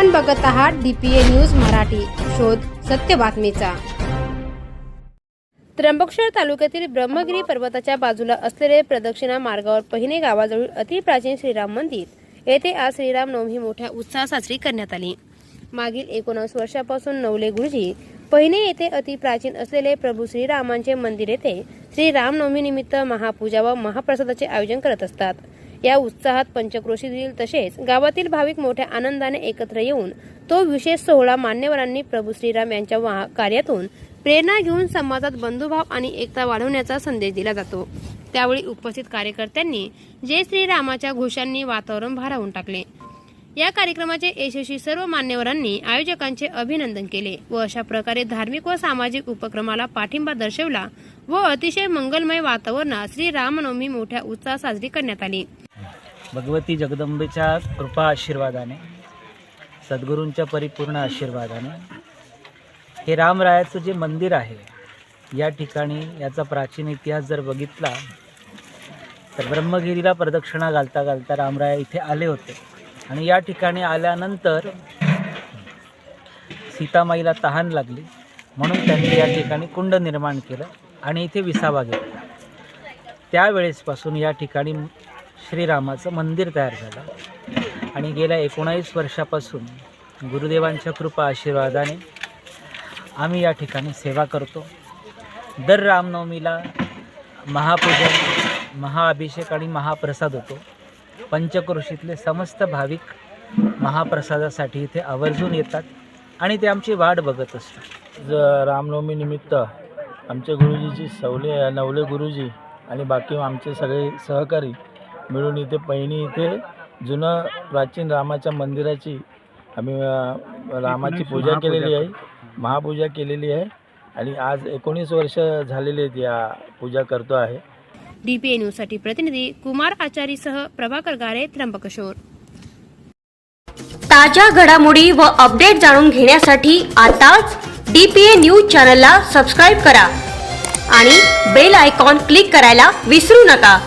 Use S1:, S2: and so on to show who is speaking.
S1: आपण बघत आहात डीपीए न्यूज मराठी. शोध सत्य बातमीचा. त्र्यंबकेश्वर तालुक्यातील ब्रह्मगिरी पर्वताच्या बाजूला असलेले प्रदक्षिणा मार्गावर पहिने गावाजवळ अतिप्राचीन श्रीराम मंदिर. येथे आज श्रीराम नवमी मोठ्या उत्साहात साजरी करण्यात आली. मागील एकोणीस वर्षापासून नवले गुरुजी पहिने येथे अतिप्राचीन असलेले प्रभू श्रीरामांचे मंदिर येथे श्री रामनवमी निमित्त महापूजा व महाप्रसादाचे आयोजन करत असतात. या उत्साहात पंचक्रोशी दिली तसेच गावातील भाविक मोठ्या आनंदाने एकत्र येऊन तो विशेष सोहळा मान्यवरांनी प्रभू श्रीराम यांच्या वा- कार्यातून प्रेरणा घेऊन समाजात बंधुभाव आणि एकता वाढवण्याचा संदेश दिला जातो. त्यावेळी उपस्थित कार्यकर्त्यांनी जय श्रीरामाच्या घोषांनी वातावरण भारावून टाकले. या कार्यक्रमाचे यशस्वी सर्व मान्यवरांनी आयोजकांचे अभिनंदन केले व अशा प्रकारे धार्मिक व सामाजिक उपक्रमाला पाठिंबा दर्शवला व अतिशय मंगलमय वातावरणात श्री रामनवमी मोठ्या उत्साहात साजरी करण्यात आली.
S2: भगवती जगदंबेच्या कृपा आशीर्वादाने सद्गुरूंच्या परिपूर्ण आशीर्वादाने हे रामरायाचं जे मंदिर आहे या ठिकाणी याचा प्राचीन इतिहास जर बघितला तर ब्रह्मगिरीला प्रदक्षिणा घालता घालता रामराया इथे आले होते. आणि या ठिकाणी आल्यानंतर सीतामाईला तहान लागली. म्हणून त्यांनी या ठिकाणी कुंड निर्माण केलं आणि इथे विसावा घेतला. त्यावेळेसपासून या ठिकाणी श्रीरामाचं मंदिर तयार झालं. आणि गेल्या एकोणावीस वर्षापासून गुरुदेवांच्या कृपा आशीर्वादाने आम्ही या ठिकाणी सेवा करतो. दर रामनवमीला महापूजन महाअभिषेक आणि महाप्रसाद होतो. पंचक्रोशीतले समस्त भाविक महाप्रसादासाठी इथे आवर्जून येतात आणि ते आमची वाट बघत असतात.
S3: ज रामनवमीनिमित्त आमचे गुरुजीची सवले नवले गुरुजी आणि बाकी आमचे सगळे सहकारी मिळून इथे पहिनी इथे जुनं प्राचीन रामाच्या मंदिराची आम्ही रामाची पूजा केलेली आहे. महापूजा केलेली आहे. आणि आज एकोणीस वर्ष झालेली आहेत या पूजा करतो आहे.
S1: डीपीए न्यूजसाठी प्रतिनिधी कुमार आचारीसह प्रभाकर गारे त्र्यंबकेश्वर.
S4: ताज्या घडामोडी व अपडेट जाणून घेण्यासाठी आताच डीपीए न्यूज चॅनलला सबस्क्राईब करा आणि बेल आयकॉन क्लिक करायला विसरू नका.